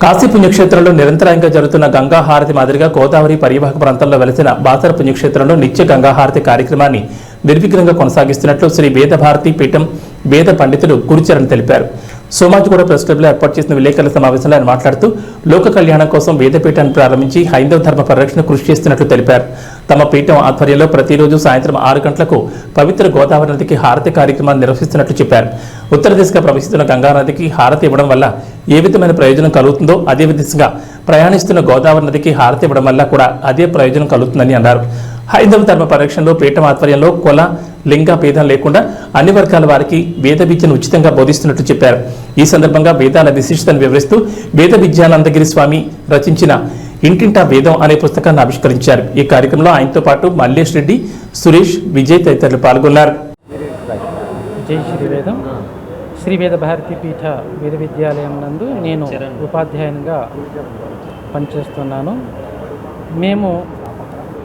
కాశీ పుణ్యక్షేత్రంలో నిరంతరాయంగా జరుగుతున్న గంగా హారతి మాదిరిగా గోదావరి పరివాహక ప్రాంతంలో వెలసిన బాసర పుణ్యక్షేత్రంలో నిత్య గంగా హారతి కార్యక్రమాన్ని నిర్విఘ్నంగా కొనసాగిస్తున్నట్లు శ్రీ వేదభారతి పీఠం వేద పండితులు గురుచరణ్ తెలిపారు. సోమాజిగూడ ప్రెస్ క్లబ్లో ఏర్పాటు చేసిన విలేకరుల సమావేశంలో ఆయన మాట్లాడుతూ లోక కళ్యాణం కోసం వేదపీఠాన్ని ప్రారంభించి హైందవ ధర్మ పరిరక్షణ కృషి చేస్తున్నట్లు తెలిపారు. తమ పీఠం ఆధ్వర్యంలో ప్రతిరోజు సాయంత్రం ఆరు గంటలకు పవిత్ర గోదావరి నదికి హారతి కార్యక్రమాన్ని నిర్వహిస్తున్నట్లు చెప్పారు. ఉత్తర దిశగా ప్రవహిస్తున్న గంగా నదికి హారతి ఇవ్వడం వల్ల ఏ విధమైన ప్రయోజనం కలుగుతుందో అదే దిశగా ప్రయాణిస్తున్న గోదావరి నదికి హారతి ఇవ్వడం వల్ల కూడా అదే ప్రయోజనం కలుగుతుందని అన్నారు. హైందవ ధర్మ పరిరక్షణలో పీఠం ఆధ్వర్యంలో కుల లింగ భేదం లేకుండా అన్ని వర్గాల వారికి వేద విద్యను ఉచితంగా బోధిస్తున్నట్లు చెప్పారు. ఈ సందర్భంగా వేదాల విశిష్టతను వివరిస్తూ వేద విద్యానందగిరి స్వామి రచించిన ఇంటింటా వేదం అనే పుస్తకాన్ని ఆవిష్కరించారు. ఈ కార్యక్రమంలో ఆయనతో పాటు మల్లేష్ రెడ్డి సురేష్ విజయ్ తదితరులు పాల్గొన్నారు. జై శ్రీవేదం శ్రీ వేద భారతి పీఠ వేద విద్యాలయం నందు నేను ఉపాధ్యాయునిగా పనిచేస్తున్నాను. మేము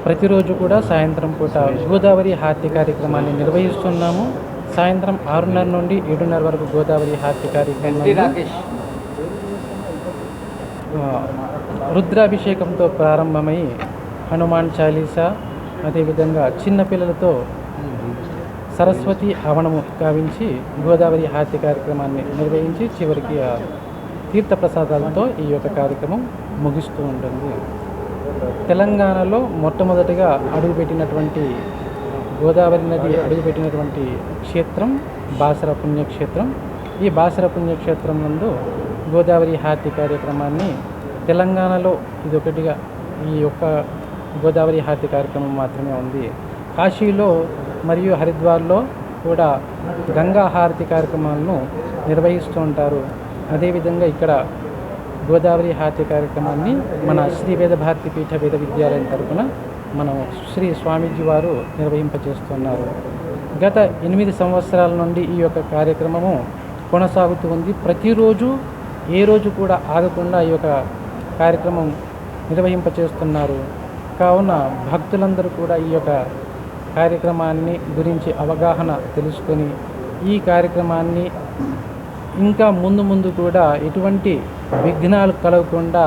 ప్రతిరోజు కూడా సాయంత్రం పూట గోదావరి హారతి కార్యక్రమాన్ని నిర్వహిస్తున్నాము. సాయంత్రం ఆరున్నర నుండి ఏడున్నర వరకు గోదావరి హారతి కార్యక్రమం. రుద్రాభిషేకంతో ప్రారంభమై హనుమాన్ చాలీసా అదేవిధంగా చిన్నపిల్లలతో సరస్వతి హవనము గావించి గోదావరి హారతి కార్యక్రమాన్ని నిర్వహించి చివరికి ఆ తీర్థప్రసాదాలతో ఈ యొక్క కార్యక్రమం ముగిస్తూ ఉంటుంది. తెలంగాణలో మొట్టమొదటిగా అడుగుపెట్టినటువంటి గోదావరి నది అడుగుపెట్టినటువంటి క్షేత్రం బాసర పుణ్యక్షేత్రం. ఈ బాసర పుణ్యక్షేత్రం నందు గోదావరి హారతి కార్యక్రమాన్ని తెలంగాణలో ఇదొకటిగా ఈ యొక్క గోదావరి హారతి కార్యక్రమం మాత్రమే ఉంది. కాశీలో మరియు హరిద్వార్లో కూడా గంగా హారతి కార్యక్రమాలను నిర్వహిస్తూ ఉంటారు. అదేవిధంగా ఇక్కడ గోదావరి హారతి కార్యక్రమాన్ని మన శ్రీ వేద భారతి పీఠ వేద విద్యాలయం తరపున మనం శ్రీ స్వామీజీ వారు నిర్వహింపజేస్తున్నారు. గత ఎనిమిది సంవత్సరాల నుండి ఈ యొక్క కార్యక్రమము కొనసాగుతూ ఉంది. ప్రతిరోజు ఏ రోజు కూడా ఆగకుండా ఈ యొక్క కార్యక్రమం నిర్వహింపచేస్తున్నారు. కావున భక్తులందరూ కూడా ఈ యొక్క కార్యక్రమాన్ని గురించి అవగాహన తెలుసుకొని ఈ కార్యక్రమాన్ని ఇంకా ముందు ముందు కూడా ఎటువంటి విఘ్నాలు కలగకుండా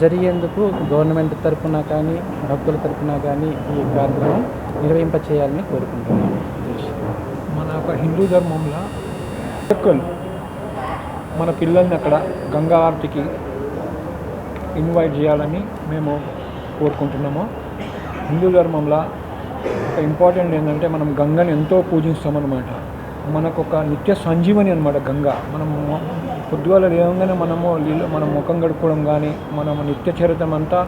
జరిగేందుకు గవర్నమెంట్ తరపున కానీ భక్తుల తరపున కానీ ఈ కార్యక్రమం నిర్వహింపచేయాలని కోరుకుంటున్నాను. మన యొక్క హిందూ ధర్మంలో మన పిల్లల్ని అక్కడ గంగా ఆర్తికి ఇన్వైట్ చేయాలని మేము కోరుకుంటున్నాము. హిందూ ధర్మంలో ఇంపార్టెంట్ ఏంటంటే మనం గంగని ఎంతో పూజిస్తామన్నమాట. మనకు ఒక నిత్య సంజీవని అనమాట గంగ. మనం పొద్దుగాల లేవగానే మనము నీళ్ళు మనం ముఖం కడుక్కోవడం కానీ మనము నిత్య చరిత్రం అంతా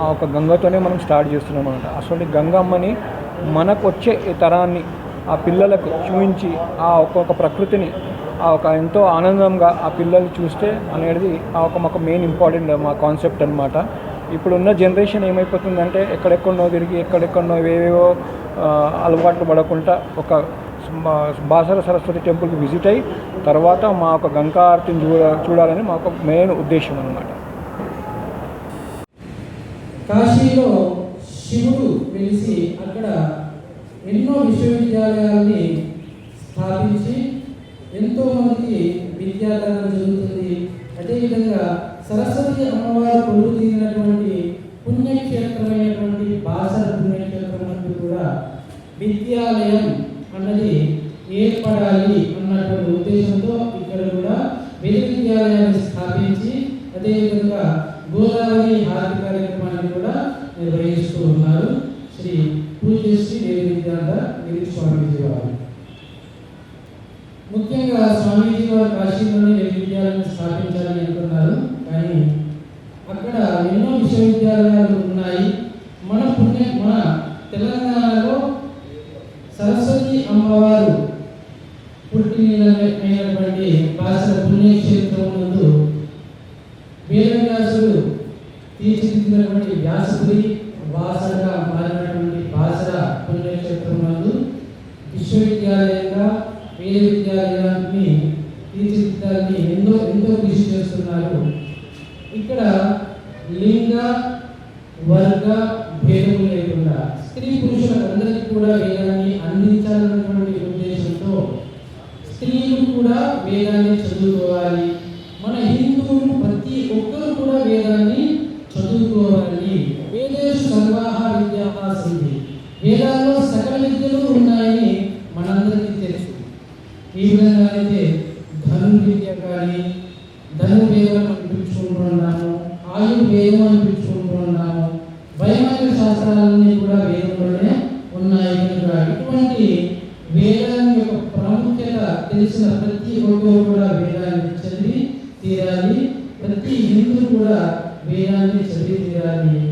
ఆ ఒక గంగతోనే మనం స్టార్ట్ చేస్తున్నాం అనమాట అసలు గంగమ్మని మనకు వచ్చే తరాన్ని ఆ పిల్లలకు చూపించి ఆ ఒక్కొక్క ప్రకృతిని ఆ ఒక ఎంతో ఆనందంగా ఆ పిల్లల్ని చూస్తే అనేది ఆ ఒక మాకు మెయిన్ ఇంపార్టెంట్ మా కాన్సెప్ట్ అనమాట ఇప్పుడున్న జనరేషన్ ఏమైపోతుందంటే ఎక్కడెక్కడనో తిరిగి ఎక్కడెక్కడనో ఏవేవో అలవాట్లు పడకుండా ఒక బాసర సరస్వతి టెంపుల్కి విజిట్ అయ్యి తర్వాత మా యొక్క గంగా ఆరతిని చూడ చూడాలని మా యొక్క మెయిన్ ఉద్దేశం అనమాట కాశీలో శివుడు వెలిసి అక్కడ ఎన్నో విశ్వవిద్యాలయాల్ని స్థాపించి ఎంతో మందికి విద్యాదానం జరుగుతుంది. అదేవిధంగా సరస్వతి అమ్మవారు కొలువు తీరినటువంటి పుణ్యక్షేత్రమైనటువంటి బాసర పుణ్యక్షేత్రం నందు కూడా విద్యాలయం అన్నది ఏర్పడాలి అన్నటువంటి ఉద్దేశంతో ఇక్కడ కూడా వేద విద్యాలయాన్ని స్థాపించి అదేవిధంగా గోదావరి హారతి కార్యక్రమాన్ని కూడా నిర్వహిస్తూ ఉన్నారు శ్రీ పూజ దేవి విద్యార్థ గిరి స్వామీజీ వారు. ముఖ్యంగా స్వామీజీ వారు కాశీలోనే వేద విద్యాలయాన్ని స్థాపించాలని అనుకున్నారు కానీ అక్కడ ఎన్నో విశ్వవిద్యాలయాలు ఉన్నాయి. మన పుణ్య మన తెలంగాణలో సరస్వతి అమ్మవారు అయినటువంటి బాసర పుణ్యక్షేత్రం నందు వేదవ్యాసుడు తీర్చిదిద్దినటువంటి వ్యాసుడి వాసగా మారినటువంటి బాసర పుణ్యక్షేత్రం నందు విశ్వవిద్యాలయంగా వేద విద్యాలయాన్ని తీర్చిదిద్దాలని ఎంతో ఎంతో కృషి చేస్తున్నారు. ఇక్కడ లింగ వర్గ భేదము లేకుండా స్త్రీ పురుషులందరికీ కూడా వేదాన్ని అందించాలన్నటువంటి వేదాన్ని చదువుకోవాలి. మన హిందువులు ప్రతి ఒక్కరు కూడా వేదాన్ని చదువుకోవాలి. వేదేషు సర్వాహ విద్యాభాసింది వేదాల్లో సకల విద్యలు ఉన్నాయని మనందరికీ తెలుసు. ఈ విధంగా అయితే ధను విద్య కానీ ధనుర్వేదం అని పిలుచుకుంటున్నాము ఆయుర్వేదం అని పిలుచుకుంటున్నాము భయమైన శాస్త్రాలన్నీ కూడా వేదంలోనే ఉన్నాయి ఇటువంటి వేదం యొక్క ప్రముఖ తెలిసిన ప్రతి ఒక్కరు కూడా వేదాన్ని చదివి తీరాలి. ప్రతి హిందూ కూడా వేదాన్ని చదివి తీరాలి.